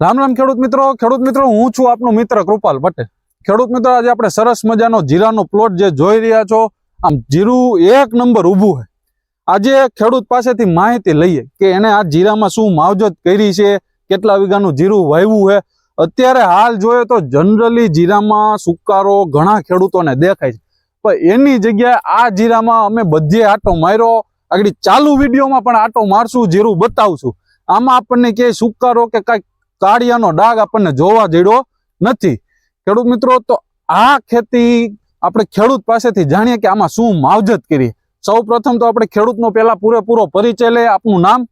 રામ રામ ખેડૂત મિત્રો ખેડૂત મિત્રો, હું છું આપનો મિત્ર કૃપાલ પટેલ ખેડૂત મિત્રો, આજે આપણે સરસ મજાનો જીરાનો પ્લોટ જે જોઈ રહ્યા છો, આમ જીરું એક નંબર ઊભું છે. આજે ખેડૂત પાસેથી માહિતી લઈએ કે એને આ જીરામાં શું માવજત કરી છે, કેટલા વીઘાનું જીરું વાવ્યું છે. અત્યારે હાલ જોઈએ તો જનરલી જીરામાં સુકારો ઘણા ખેડૂતોને દેખાય છે. પણ એની જગ્યાએ આ જીરામાં અમે બધે આટો માર્યો, આગળ ચાલુ વિડીયોમાં પણ આટો મારશું, જીરું બતાવશું. આમાં આપણને ક્યાંય સુકારો કે કાંઈક કાળિયાનો ડાઘ આપણને જોવા જડ્યો નથી. ખેડૂત મિત્રો તો આ ખેતી આપણે ખેડૂત પાસેથી જાણીએ કે આમાં શું માવજત કરી. સૌ પ્રથમ તો આપણે ખેડૂતનો પહેલા પૂરેપૂરો પરિચય લે આપનું નામ?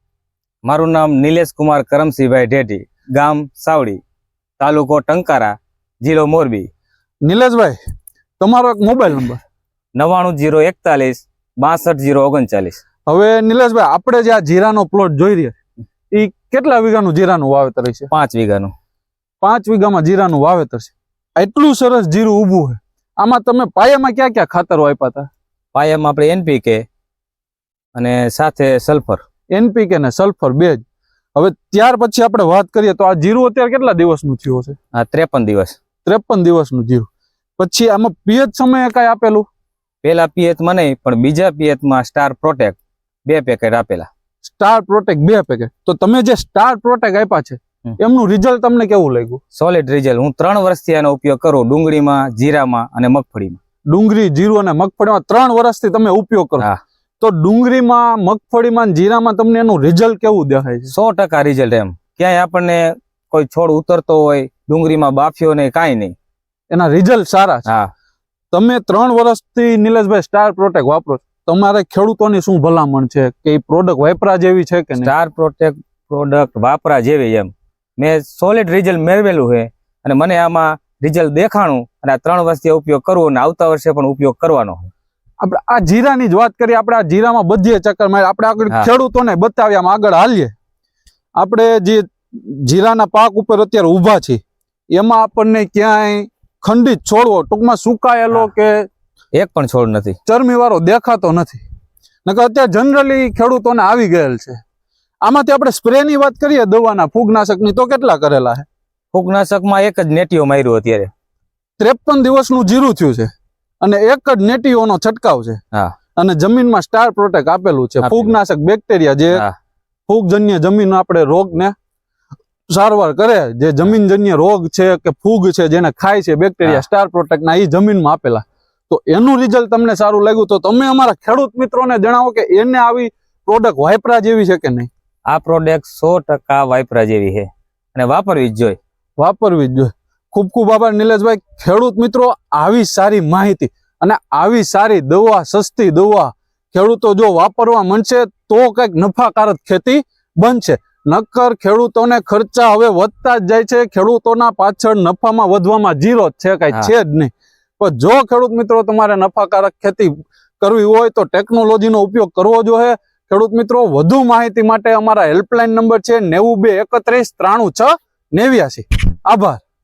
મારું નામ નિલેશ કુમાર કરમસિંહભાઈ ઢેઢી ગામ સાવડી તાલુકો ટંકારા જિલ્લો મોરબી. નિલેશભાઈ તમારો એક મોબાઈલ નંબર. નવ્વાણું જીરો એકતાલીસ બાસઠ જીરો ઓગણચાલીસ. હવે નિલેશભાઈ આપણે જે આ જીરાનો પ્લોટ જોઈ રહ્યા એ કેટલા વીઘાનું જીરાનું વાવેતર છે? પાંચ વીઘાનું. પાંચ વીઘામાં જીરાનું વાવેતર છે. એટલું સરસ જીરું ઊભું છે. આમાં તમે પાયામાં ક્યાં ક્યાં ખાતરો આપ્યા હતા? પાયામાં આપણે એનપીકે અને સાથે સલ્ફર એનપીકે ને સલ્ફર બે જ. હવે ત્યાર પછી આપણે વાત કરીએ તો આ જીરું અત્યારે કેટલા દિવસનું થયું છે આ ત્રેપન દિવસ. ત્રેપન દિવસનું જીરું. પછી આમાં પિયત સમયે કાંઈ આપેલું? પહેલા પિયતમાં નહીં પણ બીજા પિયતમાં સ્ટાર પ્રોટેક્ટ બે પેકેટ આપેલા. સ્ટાર પ્રોટેક્ટ બે પેકેટ. તો તમે જે સ્ટાર પ્રોટેક્ટ આપ્યા છે. એમનું રિઝલ્ટ તમને કેવું લાગ્યું? સોલિડ રિઝલ્ટ હું ત્રણ વર્ષથી આનો ઉપયોગ કરું ડુંગળીમાં જીરામાં અને મગફળીમાં. ડુંગળી જીરું અને મગફળીમાં ત્રણ વર્ષથી તમે ઉપયોગ કરો. તો ડુંગળીમાં મગફળીમાં જીરામાં તમને એનું રિઝલ્ટ કેવું દેખાય છે? સો ટકા રિઝલ્ટ એમ. ક્યાંય આપણને કોઈ છોડ ઉતરતો હોય ડુંગળીમાં બાફ્યો નહીં કાંઈ નહીં. એના રિઝલ્ટ સારા છે. હા. તમે ત્રણ વર્ષથી નિલેશભાઈ સ્ટાર પ્રોટેક્ટ વાપરો છો. તમારે ખેડૂતોની શું ભલામણ છે? કે એ પ્રોડક્ટ વાપરા જેવી છે કે સ્ટાર પ્રોટેક્ટ પ્રોડક્ટ વાપરા જેવી એમ. મેં સોલિડ રિઝલ્ટ મેળવેલું છે અને મને આમાં રિઝલ્ટ દેખાણું અને આ ત્રણ વર્ષથી ઉપયોગ કરવો અને આવતા વર્ષે પણ ઉપયોગ કરવાનો આપણે આ જીરાની જ વાત કરીએ આપણે આ જીરામાં બધી ચક્કર મારી આપણે આગળ ખેડૂતોને બતાવ્યા આમ આગળ હાલીએ. આપણે જે જીરાના પાક ઉપર અત્યારે ઊભા છે એમાં આપણને ક્યાંય ખંડિત છોડવો ટૂંકમાં સુકાયેલો કે એક પણ છોડ નથી. ચરમી વાળો દેખાતો નથી. નકર અત્યારે જનરલી ખેડૂતોને આવી ગયેલ છે. આમાંથી આપણે સ્પ્રે ની વાત કરીએ દવાના ફૂગનાશકની તો કેટલા કરેલા છે? ફૂગનાશકમાં એક જ નેટીઓ માર્યું અત્યારે. ત્રેપન દિવસનું જીરું થયું છે. અને એક જ નેટીઓનો છંટકાવ છે. હા. અને જમીનમાં સ્ટાર પ્રોટેક્ટ આપેલું છે. ફૂગનાશક બેક્ટેરિયા જે ફૂગજન્ય જમીન આપણે રોગને સારવાર કરે જે જમીનજન્ય રોગ છે કે ફૂગ છે જેને ખાય છે બેક્ટેરિયા સ્ટાર પ્રોટેક્ટના એ જમીનમાં આપેલા. તો એનું રિઝલ્ટ તમને સારું લાગ્યું તો તમે અમારા ખેડૂત મિત્રોને જણાવો કે એને આવી પ્રોડક્ટ વાયપરા જેવી છે કે નહીં? આ પ્રોડક્ટ સો ટકા વાયપરા જેવી છે. અને વાપરવી જ જોઈએ. વાપરવી જ જોઈએ. ખૂબ ખૂબ આભાર નિલેશભાઈ. ખેડૂત મિત્રો આવી સારી માહિતી અને આવી સારી દવા સસ્તી દવા ખેડૂતો જો વાપરવા મનશે તો કંઈક નફાકારક ખેતી બનશે. નક્કર ખેડૂતોને ખર્ચા હવે વધતા જ જાય છે. ખેડૂતોના પાછળ નફામાં વધવામાં જીરો છે કઈ છે જ નહીં. પણ જો ખેડૂત મિત્રો તમારે નફાકારક ખેતી કરવી હોય તો ટેકનોલોજીનો ઉપયોગ કરવો જોઈએ. ખેડૂત મિત્રો, વધુ માહિતી માટે અમારા હેલ્પલાઇન નંબર છે નેવું બે એકત્રીસ ત્રાણું છ નેવ્યાસી આભાર.